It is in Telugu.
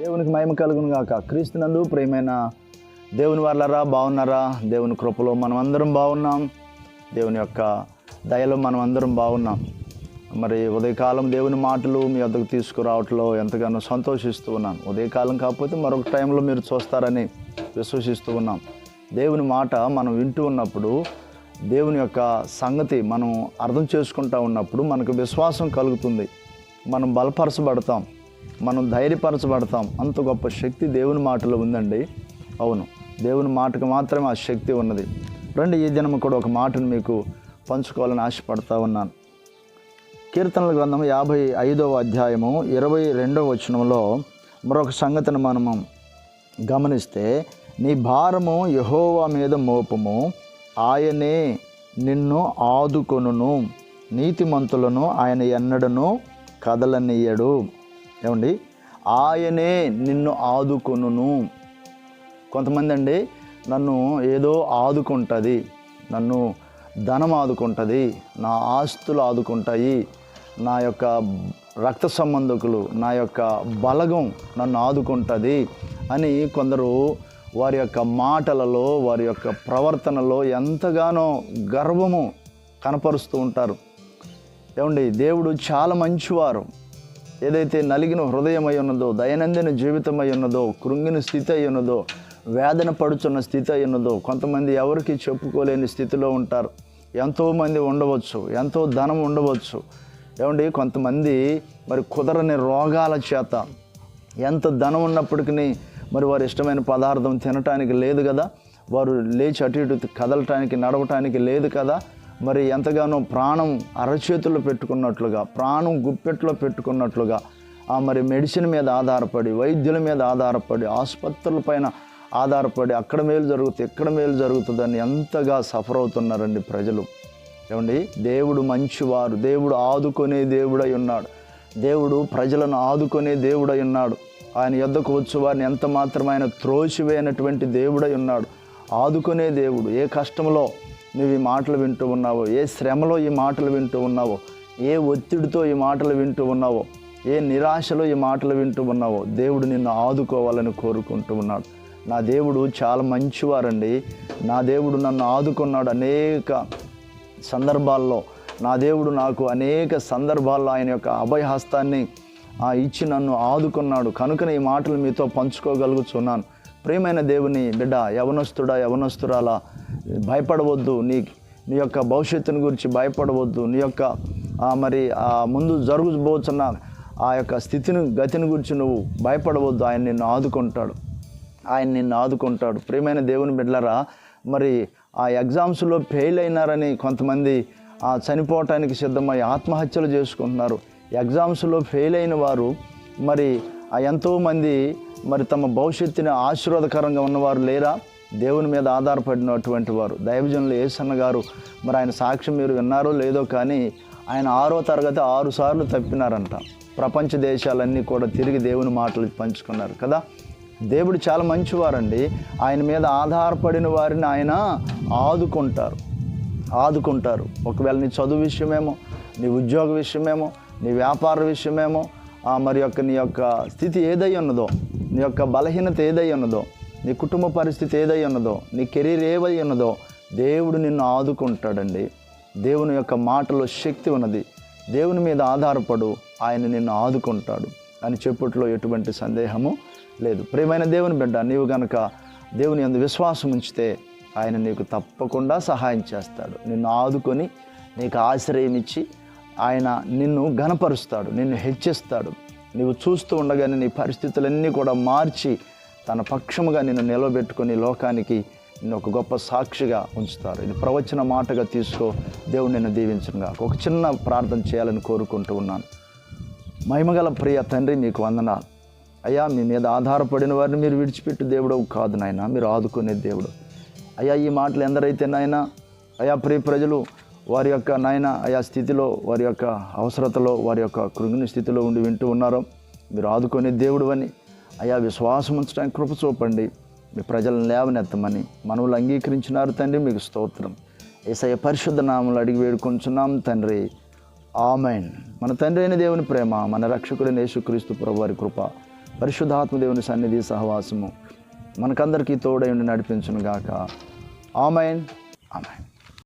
దేవునికి మహిమ కలుగును గాక. క్రీస్తునందు ప్రేమైన దేవుని వాళ్ళరా బాగున్నారా? దేవుని కృపలో మనం అందరం బాగున్నాం. దేవుని యొక్క దయలో మనం అందరం బాగున్నాం. మరి ఉదయకాలం దేవుని మాటలు మీ వద్దకు తీసుకురావట్లో ఎంతగానో సంతోషిస్తూ ఉన్నాను. ఉదయకాలం కాకపోతే మరొక టైంలో మీరు చూస్తారని విశ్వసిస్తూ ఉన్నాం. దేవుని మాట మనం వింటూ ఉన్నప్పుడు దేవుని యొక్క సంగతి మనం అర్థం చేసుకుంటూ ఉన్నప్పుడు మనకు విశ్వాసం కలుగుతుంది. మనం బలపరచబడతాం. మనం ధైర్యపరచబడతాం. అంత గొప్ప శక్తి దేవుని మాటలో ఉందండి. అవును దేవుని మాటకు మాత్రమే ఆ శక్తి ఉన్నది. రండి ఈ దినం కూడా ఒక మాటను మీకు పంచుకోవాలని ఆశపడతా ఉన్నాను. కీర్తనల గ్రంథం యాభై ఐదవ అధ్యాయము ఇరవై రెండవ వచనంలో మరొక సంగతిని మనము గమనిస్తే నీ భారము యహోవా మీద మోపము ఆయనే నిన్ను ఆదుకొనును నీతిమంతులను ఆయన ఎన్నడను కదలనీయడు. ఏమండి? ఆయనే నిన్ను ఆదుకొనును. కొంతమంది అండి నన్ను ఏదో ఆదుకుంటుంది నన్ను ధనం ఆదుకుంటుంది నా ఆస్తులు ఆదుకుంటాయి నా యొక్క రక్త సంబంధకులు నా యొక్క బలగం నన్ను ఆదుకుంటుంది అని కొందరు వారి యొక్క మాటలలో వారి యొక్క ప్రవర్తనలో ఎంతగానో గర్వము కనపరుస్తూ ఉంటారు. ఏమండి దేవుడు చాలా మంచివారు. ఏదైతే నలిగిన హృదయం అయి ఉన్నదో దైనందిన జీవితం అయి ఉన్నదో కృంగిన స్థితి అయి ఉన్నదో వేదన పడుచున్న స్థితి అయి ఉన్నదో కొంతమంది ఎవరికి చెప్పుకోలేని స్థితిలో ఉంటారు. ఎంతోమంది ఉండవచ్చు ఎంతో ధనం ఉండవచ్చు. ఏమండి కొంతమంది మరి కుదరని రోగాల చేత ఎంత ధనం ఉన్నప్పటికీ మరి వారి ఇష్టమైన పదార్థం తినటానికి లేదు కదా. వారు లేచి అటు ఇటు కదలటానికి నడవటానికి లేదు కదా. మరి ఎంతగానో ప్రాణం అరచేతుల్లో పెట్టుకున్నట్లుగా ప్రాణం గుప్పెట్లో పెట్టుకున్నట్లుగా ఆ మరి మెడిసిన్ మీద ఆధారపడి వైద్యుల మీద ఆధారపడి ఆసుపత్రుల పైన ఆధారపడి అక్కడ మేలు జరుగుతుంది ఎక్కడ మేలు జరుగుతుందని ఎంతగా సఫర్ అవుతున్నారండి ప్రజలు. ఏమండి? దేవుడు మంచివారు దేవుడు ఆదుకునే దేవుడై ఉన్నాడు. దేవుడు ప్రజలను ఆదుకునే దేవుడై ఉన్నాడు. ఆయన యొద్దకు వచ్చు వారిని ఎంత మాత్రమైన త్రోసివేయనటువంటి దేవుడై ఉన్నాడు. ఆదుకునే దేవుడు. ఏ కష్టంలో నువ్వు ఈ మాటలు వింటూ ఉన్నావో? ఏ శ్రమలో ఈ మాటలు వింటూ ఉన్నావో? ఏ ఒత్తిడితో ఈ మాటలు వింటూ ఉన్నావో? ఏ నిరాశలో ఈ మాటలు వింటూ ఉన్నావో? దేవుడు నిన్ను ఆదుకోవాలని కోరుకుంటూ ఉన్నాడు. నా దేవుడు చాలా మంచివారండి. నా దేవుడు నన్ను ఆదుకున్నాడు అనేక సందర్భాల్లో. నా దేవుడు నాకు అనేక సందర్భాల్లో ఆయన యొక్క అభయహస్తాన్ని ఆ ఇచ్చి నన్ను ఆదుకున్నాడు. కనుకనే ఈ మాటలు మీతో పంచుకోగలుగుతున్నాను ప్రియమైన దేవుని బిడ్డ యవనస్తుడా యవనస్తురాలా భయపడవద్దు. నీ నీ యొక్క భవిష్యత్తుని గురించి భయపడవద్దు. నీ యొక్క మరి ఆ ముందు జరుగుబోతున్న ఆ యొక్క స్థితిని గతిని గురించి నువ్వు భయపడవద్దు. ఆయన నిన్ను ఆదుకుంటాడు. ఆయన నిన్ను ఆదుకుంటాడు. ప్రియమైన దేవుని బిడ్డలరా మరి ఆ ఎగ్జామ్స్లో ఫెయిల్ అయినారని కొంతమంది ఆ చనిపోవటానికి సిద్ధమై ఆత్మహత్యలు చేసుకుంటున్నారు. ఎగ్జామ్స్లో ఫెయిల్ అయిన వారు మరి ఆ ఎంతోమంది మరి తమ భవిష్యత్తుని ఆశీర్వాదకరంగా ఉన్నవారు లేరా? దేవుని మీద ఆధారపడినటువంటి వారు. దైవజనులు ఏసన్న గారు మరి ఆయన సాక్ష్యం మీరు విన్నారో లేదో కానీ ఆయన ఆరో తరగతి ఆరు సార్లు తప్పినారంట. ప్రపంచ దేశాలన్నీ కూడా తిరిగి దేవుని మాటలు పంచుకున్నారు కదా. దేవుడు చాలా మంచివారండి. ఆయన మీద ఆధారపడిన వారిని ఆయన ఆదుకుంటారు. ఆదుకుంటారు. ఒకవేళ నీ చదువు విషయమేమో నీ ఉద్యోగ విషయమేమో నీ వ్యాపార విషయమేమో మరి యొక్క నీ యొక్క స్థితి ఏదై ఉన్నదో నీ యొక్క బలహీనత ఏదై ఉన్నదో నీ కుటుంబ పరిస్థితి ఏదై ఉన్నదో నీ కెరీర్ ఏవై ఉన్నదో దేవుడు నిన్ను ఆదుకుంటాడండి. దేవుని యొక్క మాటలో శక్తి ఉన్నది. దేవుని మీద ఆధారపడు ఆయన నిన్ను ఆదుకుంటాడు అని చెప్పుట్లో ఎటువంటి సందేహము లేదు. ప్రియమైన దేవుని బిడ్డ నీవు గనక దేవుని అందు విశ్వాసం ఉంచితే ఆయన నీకు తప్పకుండా సహాయం చేస్తాడు. నిన్ను ఆదుకొని నీకు ఆశ్రయం ఇచ్చి ఆయన నిన్ను ఘనపరుస్తాడు నిన్ను హెచ్చిస్తాడు. నీవు చూస్తూ ఉండగానే నీ పరిస్థితులన్నీ కూడా మార్చి తన పక్షముగా నిన్ను నిలబెట్టుకొని లోకానికి నిన్ను ఒక గొప్ప సాక్షిగా ఉంచుతారు. ఇది ప్రవచన మాటగా తీసుకో. దేవుడు నిన్ను దీవించనుగా ఒక చిన్న ప్రార్థన చేయాలని కోరుకుంటూ ఉన్నాను. మహిమగల ప్రియ తండ్రి మీకు వందనాలు. అయ్యా మీ మీద ఆధారపడిన వారిని మీరు విడిచిపెట్టి దేవుడు కాదు నాయన. మీరు ఆదుకునే దేవుడు. అయ్యా ఈ మాటలు ఎందరైతే నాయన అయా ప్రియ ప్రజలు వారి యొక్క నాయన ఆయా స్థితిలో వారి యొక్క అవసరతలో వారి యొక్క కృంగిని స్థితిలో ఉండి వింటూ ఉన్నారో మీరు ఆదుకునే దేవుడు అని అయా విశ్వాసం ఉంచడానికి కృప చూపండి. మీ ప్రజలను లేవనెత్తమని మనవులు అంగీకరించినారు తండ్రి మీకు స్తోత్రం. ఏసయ పరిశుద్ధ నామలు అడిగి వేడుకొంచున్నాం తండ్రి. ఆమెన్. మన తండ్రి అయిన దేవుని ప్రేమ మన రక్షకుడైన యేసుక్రీస్తు ప్రభు వారి కృప పరిశుద్ధాత్మ దేవుని సన్నిధి సహవాసము మనకందరికీ తోడై ఉండి నడిపించును గాక ఆమెన్. ఆమెన్.